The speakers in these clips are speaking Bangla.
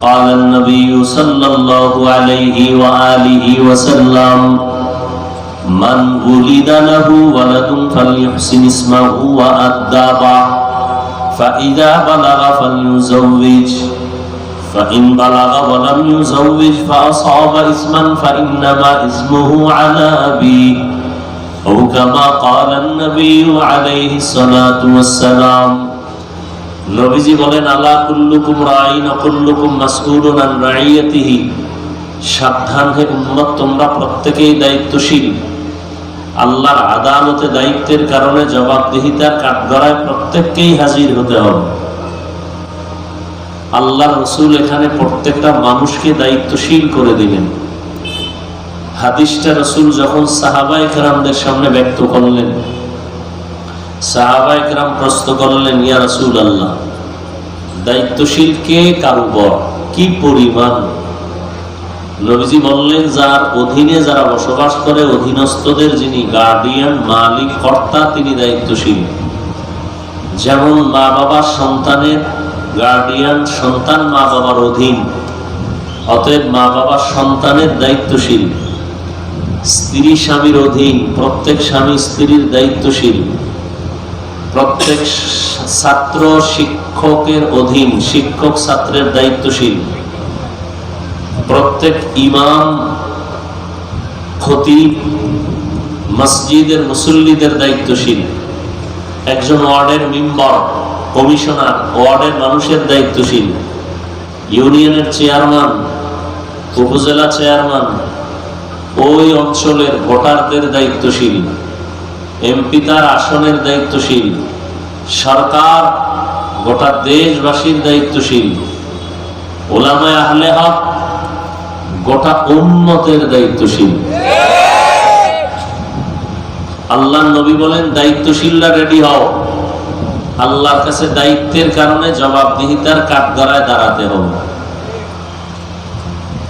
قال النبي صلى الله عليه وآله وسلم من ولد له ولد فليحسن اسمه وأدبه فإذا بلغ فليزوج فإن بلغ ولم يزوج فأصاب اسما فإنما اسمه على أبيه. أو كما قال النبي عليه الصلاة والسلام নবীজি বলেন, আলা কুল্লুকুম আন রাইয়াতিহি। সাবধান হে উম্মত, তোমরা প্রত্যেকেই দায়িত্বশীল। আল্লাহর আদালতে দায়িত্বের কারণে কাঠগড়ায় প্রত্যেককেই হাজির হতে হবে। আল্লাহ রসুল এখানে প্রত্যেকটা মানুষকে দায়িত্বশীল করে দিলেন। হাদিসটা রসুল যখন সাহাবাই কেরামদের সামনে ব্যক্ত করলেন সাহাবা প্রশ্ন করলেন, ইয়া রাসূল আল্লাহ দায়িত্বশীল কে কার উপর? কি পরিমাণ? নবীজি বললেন, যার অধীনে যারা বসবাস করে, অধীনস্থদের যিনি গার্ডিয়ান মালিক, কর্তা, তিনি দায়িত্বশীল। যেমন মা বাবার সন্তানের গার্ডিয়ান সন্তান মা বাবার অধীন, অতএব মা বাবার সন্তানের দায়িত্বশীল। স্ত্রী স্বামীর অধীন, প্রত্যেক স্বামী স্ত্রীর দায়িত্বশীল। প্রত্যেক ছাত্র শিক্ষকের অধীন, শিক্ষক ছাত্রের দায়িত্বশীল। প্রত্যেক ইমাম খতিব মসজিদের মুসল্লিদের দায়িত্বশীল। একজন ওয়ার্ডের মেম্বার, কমিশনার, ওয়ার্ডের মানুষের দায়িত্বশীল। ইউনিয়নের চেয়ারম্যান, উপজেলা চেয়ারম্যান, ওই অঞ্চলের ভোটারদের দায়িত্বশীল। এমপি তার আসনের দায়িত্বশীল। সরকার গোটা দেশবাসীর দায়িত্বশীল। ওলামায় আহলে হক গোটা উন্মতের দায়িত্বশীল। আল্লাহ নবী বলেন, দায়িত্বশীলরা রেডি হও। আল্লাহর কাছে দায়িত্বের কারণে জবাবদিহিতার কাঠগড়ায় দাঁড়াতে হবে।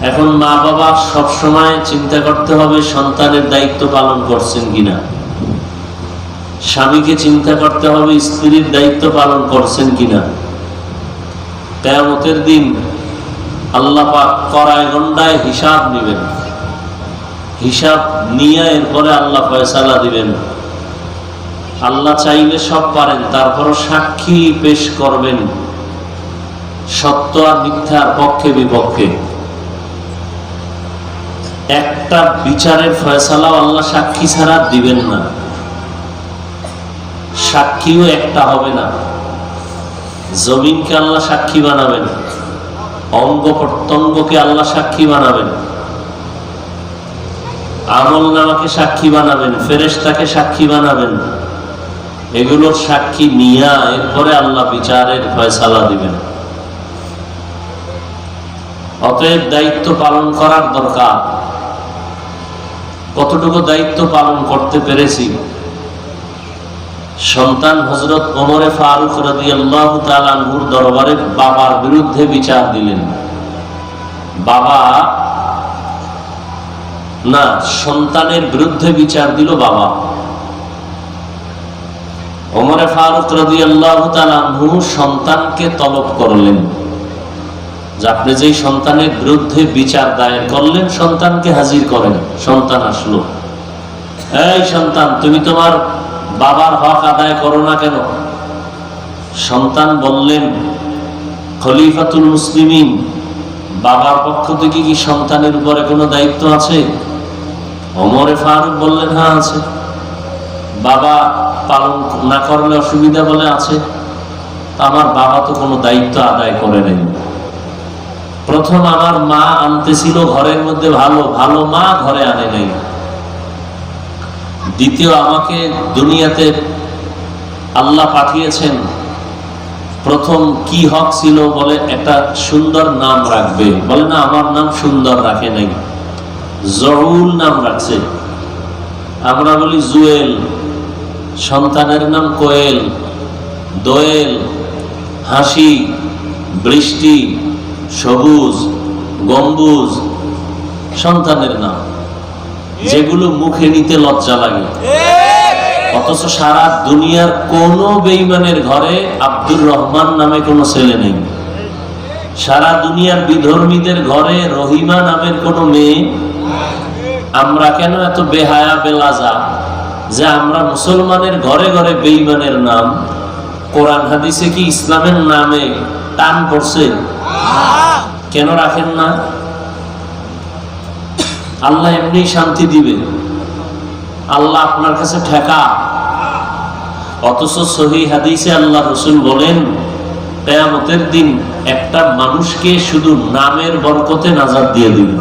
এখন মা বাবা সবসময় চিন্তা করতে হবে, সন্তানের দায়িত্ব পালন করছেন কিনা। স্বামীকে চিন্তা করতে হবে স্ত্রীর দায়িত্ব পালন করছেন কিনা। কেয়ামতের দিন আল্লাহ করায় গন্ডায় হিসাব নেবেন। হিসাব নিয়ে এরপরে আল্লাহ ফয়সালা দিবেন। আল্লাহ চাইলে সব পারেন, তারপরও সাক্ষী পেশ করবেন। সত্য আর মিথ্যার পক্ষে বিপক্ষে। একটা বিচারের ফয়সালাও আল্লাহ সাক্ষী ছাড়া দিবেন না। সাক্ষীও একটা হবে না। জমিনকে আল্লাহ সাক্ষী বানাবেন। অঙ্গ প্রত্যঙ্গকে আল্লাহ সাক্ষী বানাবেন। আমল নামাকে সাক্ষী বানাবেন, ফেরেশতাকে সাক্ষী বানাবেন। এগুলোর সাক্ষী নিয়া এরপরে আল্লাহ বিচারের ফয়সালা দিবেন। অতএব দায়িত্ব পালন করার দরকার। কতটুকু দায়িত্ব পালন করতে পেরেছি সন্তান হজরত ওমরে ফারুক রাজি আল্লাহ তালুর দরবারে বাবার বিরুদ্ধে বিচার দিলেন। বাবা না, সন্তানের বিরুদ্ধে বিচার দিল বাবা। ওমরে ফারুক রাজি আল্লাহ তালু সন্তানকে তলব করলেন। যে আপনি যেই সন্তানের বিরুদ্ধে বিচার দায়ের করলেন, সন্তানকে হাজির করেন, সন্তান আসলো। এই সন্তান, তুমি তোমার বাবার হক আদায় করো না কেন? সন্তান বললেন, খলিফাতুল মুসলিমিন, বাবার পক্ষ থেকে কি সন্তানের উপরে কোনো দায়িত্ব আছে? অমরে ফারুক বললেন হ্যাঁ আছে। বাবা পালন না করলে অসুবিধা বলে আছে। আমার বাবা তো কোনো দায়িত্ব আদায় করে নেই। প্রথম আমার মা আনতেছিল, ঘরের মধ্যে ভালো ভালো মা ঘরে আনে নাই। দ্বিতীয়, আমাকে দুনিয়াতে আল্লাহ পাঠিয়েছেন। প্রথম কি হক ছিল বলে একটা সুন্দর নাম রাখবে। বলে, না, আমার নাম সুন্দর রাখে নাই। জহুল নাম রাখছে। আমরা বলি জুয়েল। সন্তানের নাম কোয়েল। দোয়েল। হাসি। বৃষ্টি। সবুজ। গম্বুজ। সন্তানের নাম। যেগুলো মুখে নিতে লজ্জা লাগে। অথচ সারা দুনিয়ার কোন বেইমানের ঘরে আব্দুর রহমান নামে কোনো ছেলে নেই। সারা দুনিয়ার বিধর্মীদের ঘরে রহিমা নামের কোনো মেয়ে। আমরা কেন এত বেহায়া বেলাজা যে আমরা মুসলমানের ঘরে ঘরে বেইমানের নাম? কোরআন হাদিসে কি ইসলামের নামে টান করছে কেন রাখেন না? আল্লাহ এমনি শান্তি দিবে। আল্লাহ আপনার কাছে ঠেকা। অথচ সহি হাদিসে আল্লাহ রসুল বলেন, কেয়ামতের দিন একটা মানুষকে শুধু নামের বরকতে নাজাদ দিয়ে দিবে।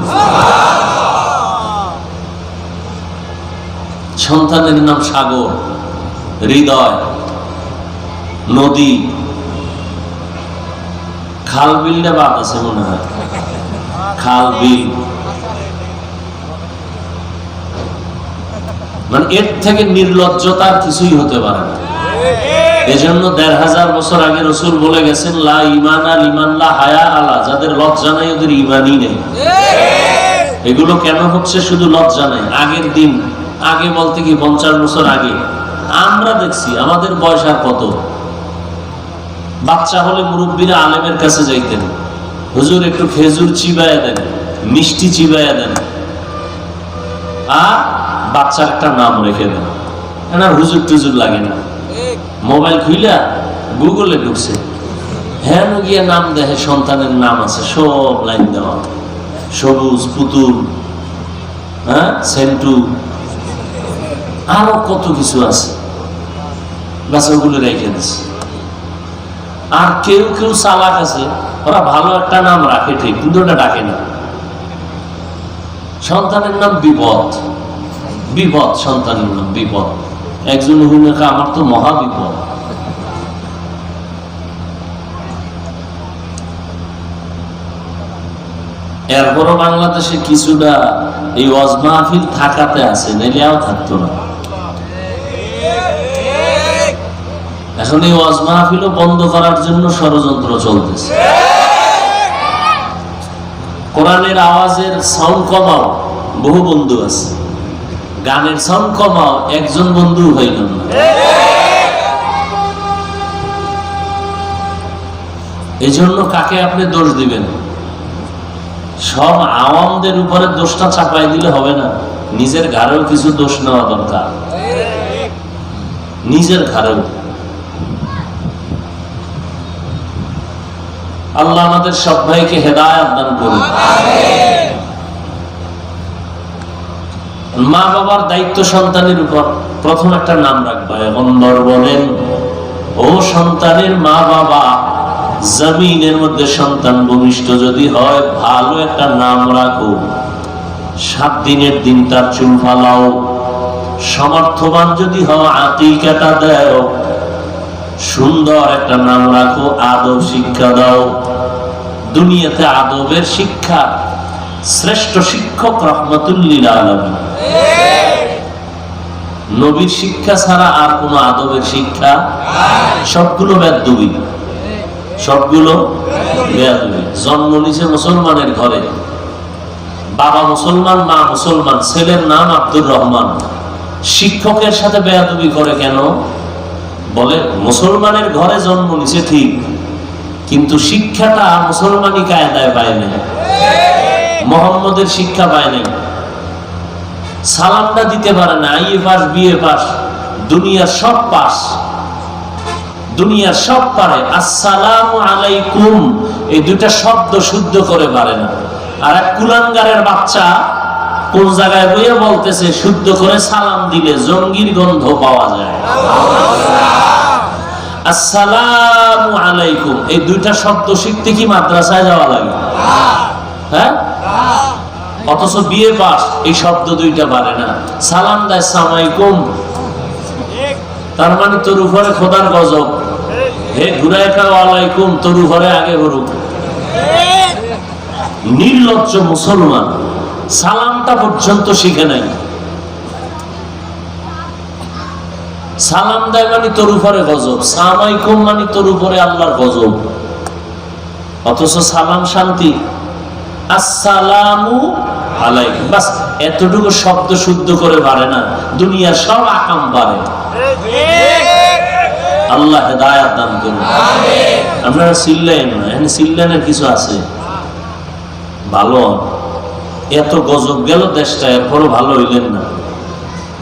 সন্তানের নাম সাগর, হৃদয়, নদী। খাল বিলটা বাদ আছে মনে হয়? খাল বিল। মানে এর থেকে নির্লজ্জতার কিছুই হতে পারে না। এজন্য দেড় হাজার বছর আগে রসুল বলে গেছেন, লা ইমান আল ইমান লা হায়া আলা। যাদের লজ্জা নাই, ওদের ইমানই নেই। এগুলো কেন হচ্ছে? শুধু লজ্জা নাই। আগের দিন, আগে বলতে কি পঞ্চাশ বছর আগে? আমরা দেখছি, আমাদের বয়স আর কত? বাচ্চা হলে মুরব্বীরা আলেমের কাছে যাইতেন। হুজুর, একটু খেজুর চিবাইয়া দেন, মিষ্টি চিবাইয়া দেন। আর বাচ্চার একটা নাম রেখে দেন। না হুজুর টুজুর লাগে না। মোবাইল খুইলা গুগলে ঢুকছে। হ্যাঁ গিয়ে নাম দেখে সন্তানের নাম আছে, সব লাইন দেওয়া। সবুজ, পুতুল হ্যাঁ সেন্টু। আরও কত কিছু আছে। বাস ওগুলো রেখে দিচ্ছে আর কেউ কেউ চালাক আছে, ওরা ভালো একটা নাম রাখে ঠিক, কিন্তু ওটা ডাকে না। সন্তানের নাম বিপদ। বিপদ সন্তানের নাম বিপদ। একজন হুনেকা আমার তো মহা বিপদ। এরপরও বাংলাদেশে কিছুটা এই ওয়াজ থাকাতে আছে নেলিয়াও থাকতো না। এখন এই ওয়াজ বন্ধ করার জন্য ষড়যন্ত্র চলতেছে। কোরআনের আওয়াজের সাউন্ড কমাও, বহু বন্ধু আছে। গানের সাউন্ড কমাও, একজন বন্ধু হইল এই জন্য কাকে আপনি দোষ দিবেন? সব আওয়ামদের উপরে দোষটা চাপাই দিলে হবে না। নিজের ঘরেও কিছু দোষ নেওয়া দরকার। নিজের ঘরেও আল্লাহ আমাদের সব ভাইকে হেদায়ত দান করুন। মা বাবার দায়িত্ব সন্তানের উপর প্রথম একটা নাম রাখবা। এগম্বর বলেন, ও সন্তানের মা বাবা জমিনের মধ্যে সন্তান ভূমিষ্ঠ যদি হয়, ভালো একটা নাম রাখো। সাত দিনের দিন তার চুল ফালাও। সমর্থবান যদি হও আতিকাটা দেও। সুন্দর একটা নাম রাখো, আদব শিক্ষা দাও। দুনিয়াতে আদবের শিক্ষা শ্রেষ্ঠ শিক্ষক রহমতুল্লিল আলমী নবীর শিক্ষা ছাড়া আর কোন আদবের শিক্ষা সবগুলো বেদবি। সবগুলো জন্ম নিছে মুসলমানের ঘরে। বাবা মুসলমান, মা মুসলমান, ছেলের নাম আব্দুর রহমান। শিক্ষকের সাথে বেয়াদবি করে কেন? বলে, মুসলমানের ঘরে জন্ম নিছে ঠিক, কিন্তু শিক্ষাটা মুসলমানি কায়দায় পায় নাই। মোহাম্মদের শিক্ষা পায় নাই। সালামটা দিতে পারে না। আইএ পাস, বিএ পাস দুনিয়ার সব পাস। দুনিয়ার সব পারে। আসসালাম আলাইকুম, এই দুটা শব্দ শুদ্ধ করে পারে না। আর এক কুলাঙ্গারের বাচ্চা কোন জায়গায় বইয়ে বলতেছে, শুদ্ধ করে সালাম দিলে জঙ্গির গন্ধ পাওয়া যায়। আসসালামু আলাইকুম, এই দুইটা শব্দ শিখতে কি মাদ্রাসায় যাওয়া লাগে? হ্যাঁ? অথচ বিয়ে পাস, এই শব্দ দুইটা পারে না। সালাম দেয় সালামাইকুম তার মানে তোর উপরে খোদার গজব। হে ঘুরায় আলাইকুম তোর উপরে আগে হরুক নির্লজ্জ মুসলমান, সালামটা পর্যন্ত শিখে নাই। সালাম দেয় মানে তোর উপরে গজব সালামাইকুম মানে তোর উপরে আল্লাহর গজব। অথচ সালাম শান্তি। আসসালামু আলাইকুম। বাস, এতটুকু শব্দ শুদ্ধ করে পারে না। দুনিয়ার সব আকাম পারে আল্লাহ হেদায়াত দান করুন। আপনারা চিল্লেন না। এখানে চিল্লেনের কিছু আছে। ভালো। এত গজব গেল দেশটা, এরপরও ভালো হইলেন না।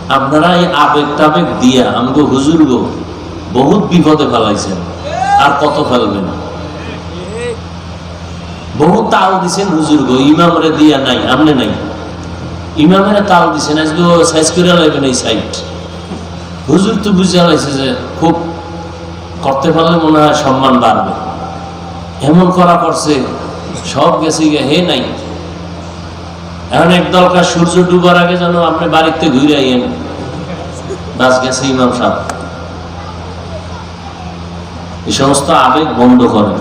আপনারা এই আবেগ টাবেগ দিয়া, আমগো হুজুর গো বহুত বিপদে ফেলাইছেন। আর কত ফেলবেন? বহুত তাল দিছেন হুজুর গো, ইমামরে দিয়া নাই, আমনে নাই। ইমামেরা তাল দিছেন আজকে সাইজ করে লাগবেন এই সাইড। হুজুর তো বুঝে লাইছে যে খুব করতে পারলে মনে হয় সম্মান বাড়বে। এমন করা করছে, সব গেছে গিয়ে হে নাই। এখন এক দরকার সূর্য ডুবার আগে যেন আপনি বাড়িতে ঘুরে আইয়েন। বাস গেছে ইমাম সাহেব। এই সমস্ত আবেগ বন্ধ করেন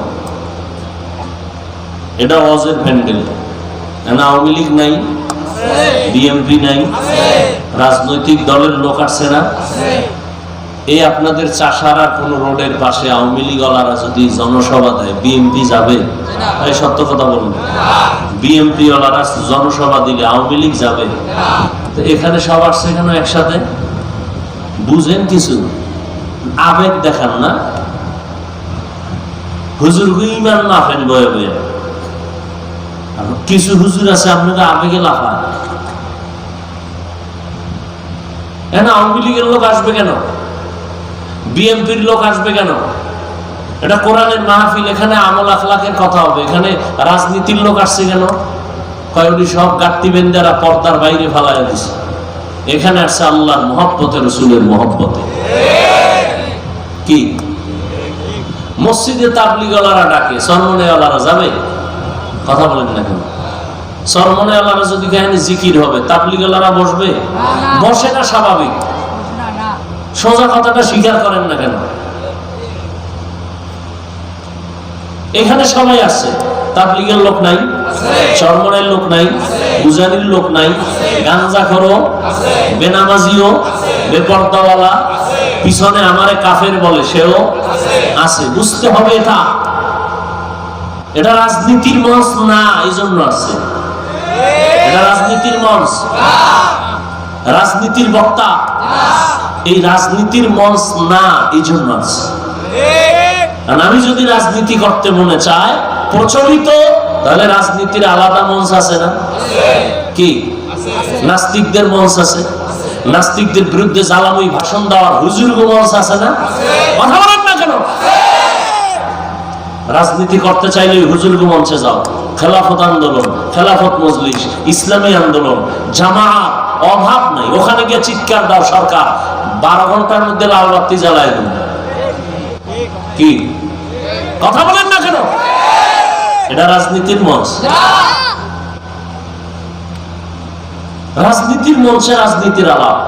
এটা অজের প্যান্ডেল এখন আওয়ামী লীগ নাই? বিএমপি নাই? রাজনৈতিক দলের লোক আসছে না? এই আপনাদের চাষারা কোন রোডের পাশে আওয়ামী লীগ ওলারা যদি জনসভা দেয় বিএমপি যাবে? এই সত্য কথা বলুন। বিএমপি ওলারা জনসভা দিলে আওয়ামী লীগ যাবে? তো এখানে সব আসছে কেন একসাথে? বুঝেন কিছু? আবেগ দেখান না। হুজুর ইমান লাফেন বয়ে বয়ে। কিছু হুজুর আছে, আপনারা আবেগে লাফান। কেন? আওয়ামী লীগের লোক আসবে কেন? বিএনপির লোক আসবে কেন? এটা কোরআনের মাহফিল, এখানে আমল আখলাকের কথা হবে। এখানে রাজনীতির লোক আসছে কেন? কয়েকটি সব গাত্তি বেন্দারা পর্দার বাইরে ফালাই দিছে। এখানে আসছে আল্লাহর মহব্বতে, রসুলের মহব্বতে। কি? মসজিদে তাবলিগলারা ডাকে সরমনেওয়ালারা যাবে? কথা বলেন না কেন? সরমনেওয়ালারা যদি কাহিনী জিকির হবে তাবলিগলারা বসবে? বসে না স্বাভাবিক। সোজা কথাটা স্বীকার করেন না কেন? এখানে সবাই আছে। তাবলিগের লোক নাই চরমনের লোক নাই গুজারির লোক নাই গাঞ্জা করো বেনামাজিও বেপর্দাওয়ালা পিছনে আমারে কাফের বলে সেও আছে। বুঝতে হবে এটা। এটা রাজনীতির মঞ্চ না এই জন্য আছে। এটা রাজনীতির মঞ্চ। রাজনীতির বক্তা। এই রাজনীতির মঞ্চ না এই জন্য আছে। আর আমি যদি রাজনীতি করতে মনে চাই, প্রচলিত, তাহলে রাজনীতির আলাদা মঞ্চ আছে না? কি? নাস্তিকদের মঞ্চ আছে। নাস্তিকদের বিরুদ্ধে জ্বালাময়ী ভাষণ দেওয়ার হুজুর্গ মঞ্চ আছে না? কথা বলেন না কেন? রাজনীতি করতে চাইলে ওই হুজুর্গ মঞ্চে যাও। খেলাফত আন্দোলন, খেলাফত মজলিস, ইসলামী আন্দোলন জামাত অভাব নাই। ওখানে গিয়ে চিৎকার দাও সরকার। বারো ঘণ্টার মধ্যে লাল বাতি জ্বালায় দেবে। কি? কথা বলেন না কেন? এটা রাজনীতির মঞ্চ। রাজনীতির মঞ্চে রাজনীতির আলাপ।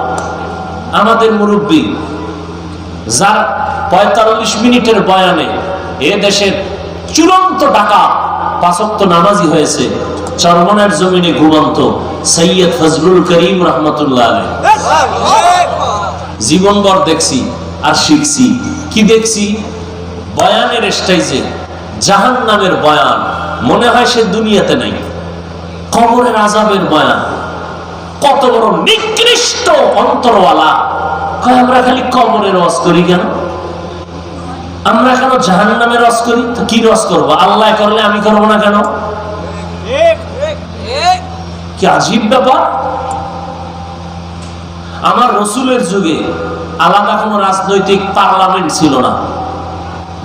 আমাদের মুরব্বী, যার পঁয়তাল্লিশ মিনিটের বয়ানে এ দেশের চূড়ান্ত ডাকা পাঁচক্ত নামাজি হয়েছে, চরমনের জমিনে ঘুমন্ত, সৈয়দ ফজলুল করিম রহমতুল্লাহ জীবনভর দেখছি আর শিখছি। কি দেখছি? বয়ানের স্টাইজে জাহান নামের বয়ান, মনে হয় সে দুনিয়াতে নাই। কবরের আজাবের বয়ান, কত বড় নিকৃষ্ট অন্তরওয়ালা। আমরা খালি কবরের রস করি কেন? আমরা কেন জাহান নামে রস করি? কি রস করব? আল্লাহ করলে আমি করব না কেন? কি আজীব ব্যাপার? আমার রসুলের যুগে আলাদা কোনো রাজনৈতিক পার্লামেন্ট ছিল না।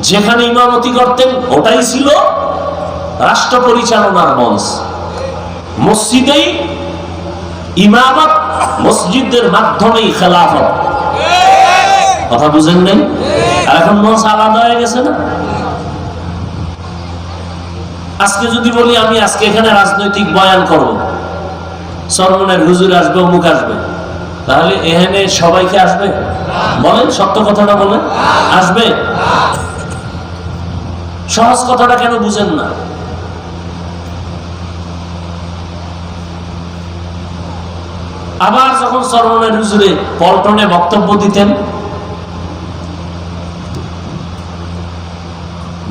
যেখানে ইমামতি করতেন, ওটাই ছিল রাষ্ট্র পরিচালনার মঞ্চ। মসজিদেই ইমামত মসজিদের মাধ্যমেই খেলাফত। কথা বুঝেন নাই? আর এখন মঞ্চ আলাদা হয়ে গেছে না? আজকে যদি বলি, আমি আজকে এখানে রাজনৈতিক বয়ান করব। সরমনের হুজুর আসবে, অমুক আসবে। তাহলে এখানে সবাইকে আসবে? বলেন, সত্য কথাটা বলেন। আসবে? সহজ কথাটা কেন বুঝেন না? আবার যখন সরমনের হুজুরে পল্টনে বক্তব্য দিতেন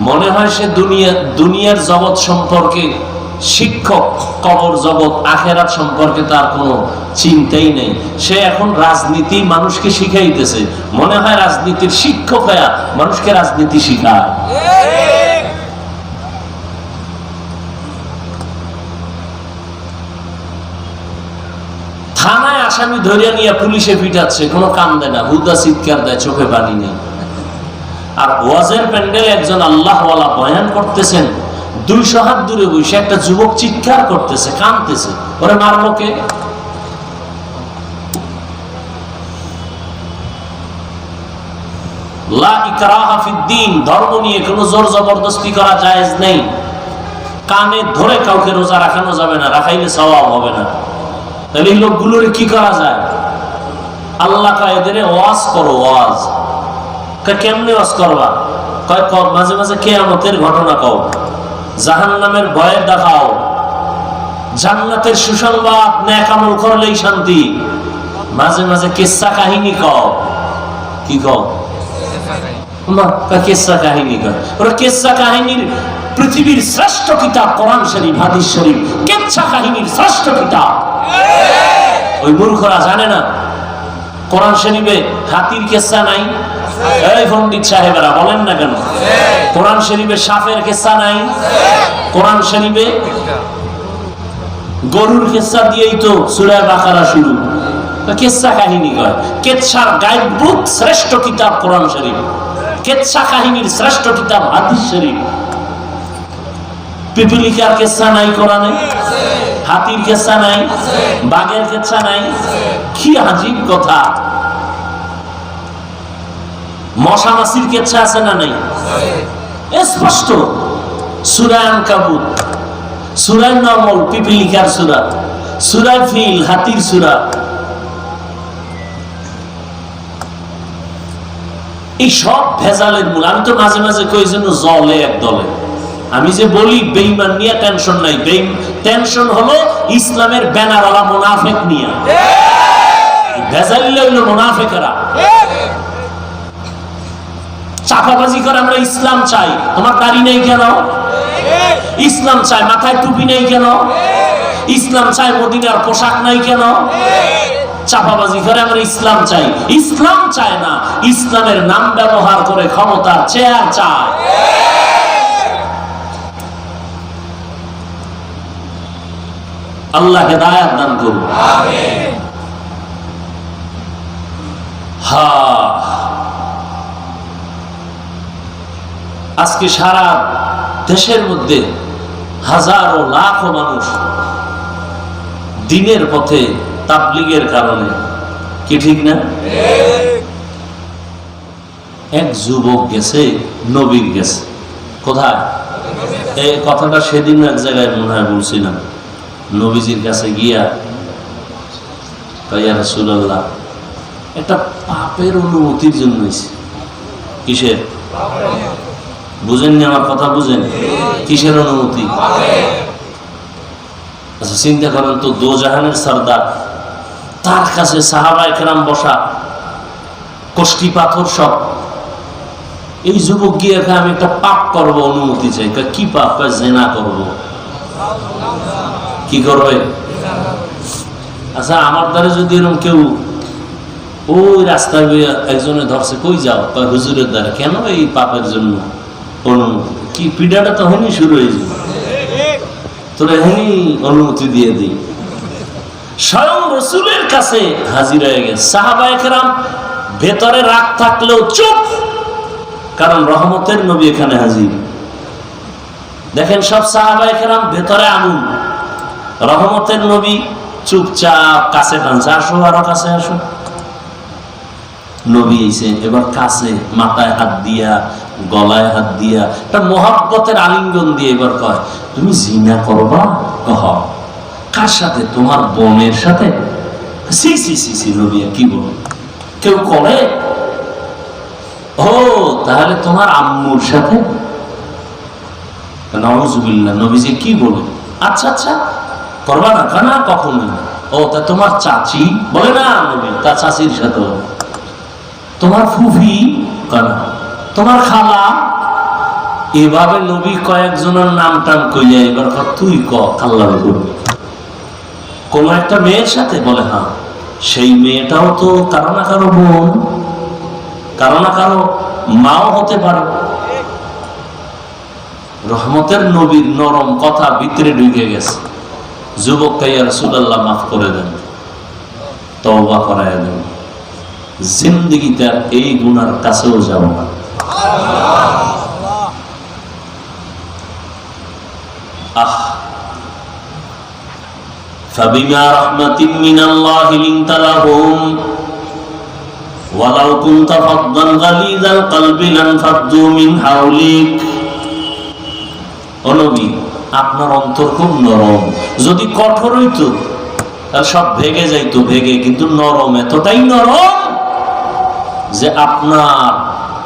মনে হয় সে দুনিয়া, দুনিয়ার জগৎ সম্পর্কে শিক্ষক, কবর জগৎ, আখেরাত সম্পর্কে তার কোনো চিন্তাই নেই। সে এখন রাজনীতি মানুষকে শিখাইতেছে। মনে হয় রাজনীতির শিক্ষক হয়ে মানুষকে রাজনীতি শিখায়। থানায় আসামি ধরিয়া নিয়ে পুলিশে পিটাচ্ছে, কোনো কাম দেয় না। হুদা চিৎকার দেয়, চোখে পানি নেই। আর ওয়াজের প্যান্ডেলে একজন আল্লাহওয়ালা বয়ান করতেছেন। দুইশো হাত দূরে বসে একটা যুবক চিৎকার করতেছে, কাঁদতেছে। ওরে মারলো কে? ধর্ম নিয়ে কোনো জোর জবরদস্তি করা জায়েজ নেই। কানে ধরে কাউকে রোজা রাখানো যাবে না, রাখাইলে সওয়াব হবে না। তাহলে এই লোকগুলোর কি করা যায়? আল্লাহ এদের ওয়াজ করো, ওয়াজ। কেমনে ওয়াজ করবা? কয় ক- মাঝে মাঝে কেয়ামতের ঘটনা কও। জাহান নামের ভয় দেখাও। জান্নাতের সুসংবাদ ন্যাক আমল করলেই শান্তি। মাঝে মাঝে কিস্সা কাহিনী কও। কি কও? কিস্সা কাহিনী কয় ওরা কিস্সা কাহিনীর পৃথিবীর শ্রেষ্ঠ কিতাব, কোরআন শরীফ, হাদিস শরীফ। কিচ্ছা কাহিনীর শ্রেষ্ঠ কিতাব? ওই মূর্খরা জানে না। কোরআন শরীফে হাতির কেসা নাই? এই পণ্ডিত সাহেবেরা, বলেন না কেন? কোরআন শরীফে সাপের কেসা নাই? কোরআন শরীফে গরুর কেসা দিয়েই তো সুরায় বাকারা শুরু। কেচ্ছা কাহিনী কয়? কেচ্ছার গাইডবুক শ্রেষ্ঠ কিতাব কোরআন শরীফ। কেচ্ছা কাহিনীর শ্রেষ্ঠ কিতাব হাদিস শরীফ। পিপিলিকার কেচ্ছা নাই কোরআনে? হাতির কেচ্ছা নাই? বাঘের কেচ্ছা নাই? কি আজীব কথা। মশা মাসির কেচ্ছা আছে না নাই? স্পষ্ট। সুরায়ন কাবুত সুরায় নমল পিপিলিকার সুরা। সুরায় ফিল হাতির সুরা। এই সব ভেজালের মূল। আমি তো মাঝে মাঝে কই যেন জলে এক দলে। আমি যে বলি বেইমান নিয়ে টেনশন নাই। বেইম টেনশন হলো ইসলামের ব্যানারওয়ালা মুনাফেক নিয়ে। ভেজালিলে হইল মুনাফেকেরা। চাপাবাজি করে আমরা ইসলাম চাই। তোমার দাড়ি নেই কেন? ইসলাম চাই মাথায় টুপি নেই কেন? ইসলাম চাই মদিনার পোশাক নাই কেন? চাপাবাজি করে আমরা ইসলাম চাই। ইসলাম চায় না ইসলামের নাম ব্যবহার করে ক্ষমতার চেয়ার চায়। আল্লাহ হেদায়াত দান করুন। হা আজকে সারা দেশের মধ্যে হাজারো লাখো মানুষ দিনের পথে তাবলিগের কারণে। কি ঠিক না? এক যুবক গেছে নবীর গেছে। কোথায়? এই কথাটা সেদিন এক জায়গায় মনে হয় বলছিলাম। নবীজির কাছে গিয়া কইয়া রাসূলুল্লাহ, একটা পাপের অনুমতির জন্য কিসের? বুঝেননি, আমার কথা বুঝেন? কিসের অনুমতি? আচ্ছা চিন্তা করেন তো দো জাহানের সর্দার, তার কাছে সাহাবা একরাম বসা, কষ্টি পাথর সব। এই যুবক গিয়ে আমি একটা পাপ করব, অনুমতি চাই। কি পাপ? জেনা করব। কি করবে? আচ্ছা আমার দ্বারা যদি এরকম কেউ ওই রাস্তায় একজনে ধরছে, কই যাও? হুজুরের দ্বারা। কেন এই পাপের জন্য? কি পিডাটা তো হয়নি শুরু হয়ে যাবে তোরা হেনি অনুমতি দিয়ে দিই। স্বয়ং রসুলের কাছে হাজির হয়ে গেছে। ভেতরে রাগ থাকলেও চুপ, কারণ রহমতের নবী এখানে হাজির। দেখেন সব সাহাবা ভেতরে আনুন রহমতের নবী চুপচাপ কাছে টানছে। আসো, আরও কাছে আসো। নবী এসে এবার কাছে মাথায় হাত দিয়া গলায় হাত দিয়া একটা মহাব্বতের আলিঙ্গন দিয়ে এবার কয়, তুমি জিনা করবা কহ, কার সাথে? তোমার বোনের সাথে? সি সি সি সি নবী কি বল? কেউ করে? ও, তাহলে তোমার আম্মুর সাথে? নজুবিল্লা নবীজি কি বলে আচ্ছা আচ্ছা করবা না কেন কখনো ও, তা তোমার চাচি? বলে না, নবী তার চাচির সাথে তোমার ফুফি? কেন তোমার খালা? এভাবে নবী কয়েকজনের নাম টাম কইয়া এবার তুই ক আল্লাহর করবি কোন একটা মেয়ের সাথে বলে হ্যাঁ সেই মেয়েটাও তো কারও না কারও বোন, কারও না কারও মাও হতে পারে। রহমতের নবীর নরম কথা ভিতরে ঢুকে গেছে। যুবক কাইয়া রসুল্লাহ মাফ করে দেন, তওবা করায় দেন। জিন্দগিতে এই গুণার কাছেও যাব না। আহ فبما رحمة من الله لنت لهم ولو كنت فظا غليظ القلب لانفضوا من حولك অনবী আপনার অন্তর খুব নরম যদি কঠোর হইতো তাহলে সব ভেঙে যাইতো ভেঙে কিন্তু নরম এতটাই নরম যে আপনার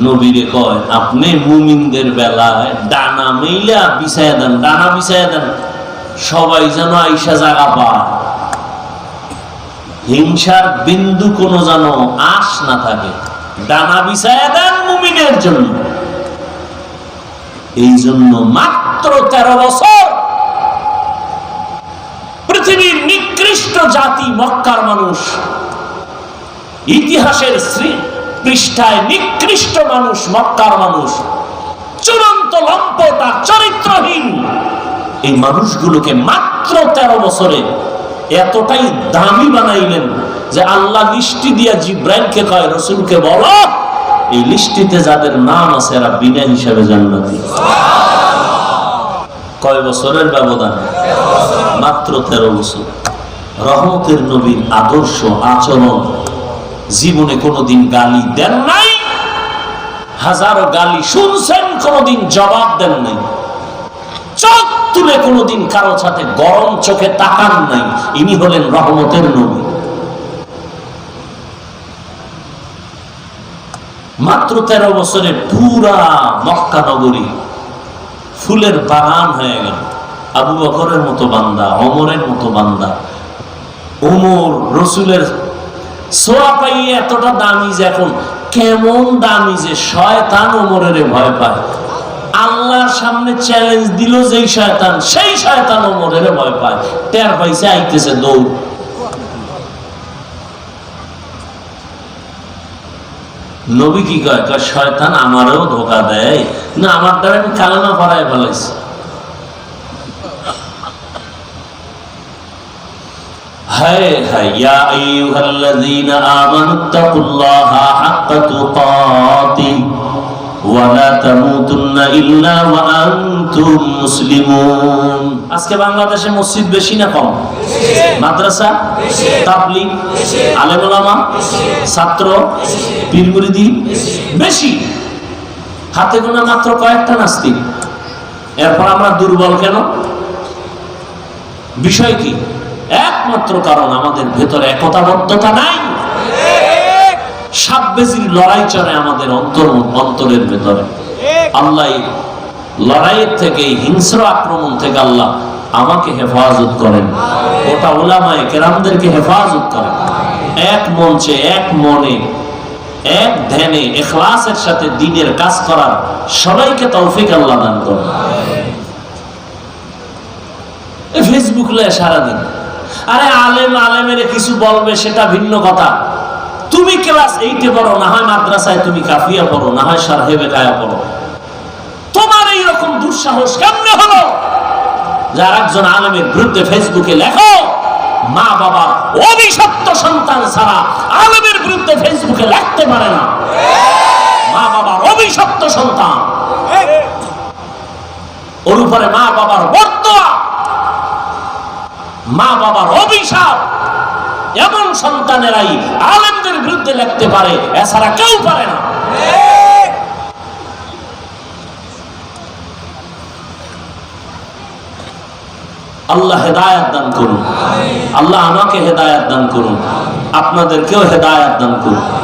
নবীরে কয়, আপনি মুমিনদের বেলায় ডানা মেইলা বিছায়া দেন, ডানা বিছায়া দেন। সবাই যেন আইসা জাগা পায়। হিংসার বিন্দু কোনো যেন আশ না থাকে। ডানা বিছায়া দেন মুমিনের জন্য। এই জন্য মাত্র তেরো বছর পৃথিবীর নিকৃষ্ট জাতি মক্কার মানুষ ইতিহাসের শ্রী পৃষ্ঠায় নিকৃষ্ট মানুষ, মক্কার মানুষ, চূড়ান্ত লম্পটা চরিত্রহীন। এই মানুষগুলোকে মাত্র তেরো বছরে এতটাই দামি বানাইলেন যে আল্লাহ লিস্টি দিয়া জিব্রাইলকে কয়, রসুলকে বলো, এই লিস্টিতে যাদের নাম আছে এরা বিনা হিসাবে জান্নাতি কয় বছরের ব্যবধান? মাত্র তেরো বছর। রহমতের নবীর আদর্শ আচরণ জীবনে কোনোদিন গালি দেন নাই। হাজারো গালি শুনছেন, কোনোদিন জবাব দেন নাই। চোখ তুলে কোনোদিন কারও সাথে গরম চোখে তাকান নাই। ইনি হলেন রহমতের নবী। মাত্র তেরো বছরে পুরা মক্কা নগরী ফুলের বাগান হয়ে গেল। আবু বকরের মতো বান্দা অমরের মতো বান্দা, ওমর রসুলের সোয়া পাইয়ে এতটা দামি যে এখন কেমন দামি যে শয়তান ওমরের ভয় পায়। আল্লাহর সামনে চ্যালেঞ্জ দিল যেই শয়তান, সেই শয়তান ওমরের ভয় পায়। টের পাইছে, আইতেছে, দৌড়। নবী কি কয়? কয়, শয়তান আমারও ধোকা দেয়। না, আমার দ্বারা আমি কালেমা পড়ায় ফেলাইছি। হায় হায়, ইয়া আইয়ুহাল্লাযীনা আমানুত্তাকুল্লাহা হাক্কা তুকাতিহ আজকে বাংলাদেশে মসজিদ বেশি না কম? মাদ্রাসা? তাবলিগ? আলেম ছাত্র? পীর মুরিদি বেশি। হাতে গোনা মাত্র কয়েকটা নাস্তিক। এরপর আমরা দুর্বল কেন? বিষয় কি? একমাত্র কারণ আমাদের ভেতরে একতাবদ্ধতা নাই। সাববেজির লড়াই চলে আমাদের অন্তর, অন্তরের ভেতরে। আল্লাহ লড়াইয়ের থেকে হিংস্র আক্রমণ থেকে আল্লাহ আমাকে হেফাজত করেন। ওটা ওলামায় কেরামদেরকে হেফাজত করেন। এক মঞ্চে, এক মনে, এক ধ্যানে, এখলাসের সাথে দিনের কাজ করার সবাইকে তৌফিক আল্লাহ দান করেন। ফেসবুক লয়ে সারাদিন আরে আলেম, আলেমের কিছু বলবে, সেটা ভিন্ন কথা। তুমি ক্লাস এইটে পড়ো, না হয় মাদ্রাসায় তুমি কাফিয়া পড়ো, না হয় সারহেবে কায়া পড়ো। তোমার এইরকম দুঃসাহস কেমনে হলো? যার একজন আলেমের বিরুদ্ধে ফেসবুকে লেখো, মা বাবার অভিশপ্ত সন্তান ছাড়া আলেমের বিরুদ্ধে ফেসবুকে লিখতে পারে না। মা বাবার অভিশপ্ত সন্তান। ওর উপরে মা বাবার বর্তয়া মা বাবার অভিশাপ। এমন সন্তানেরাই আলেমদের বিরুদ্ধে লিখতে পারে, এছাড়া কেউ পারে না। আল্লাহ হেদায়াত দান করুন। আল্লাহ আমাকে হেদায়াত দান করুন। আপনাদেরকেও হেদায়াত দান করুন।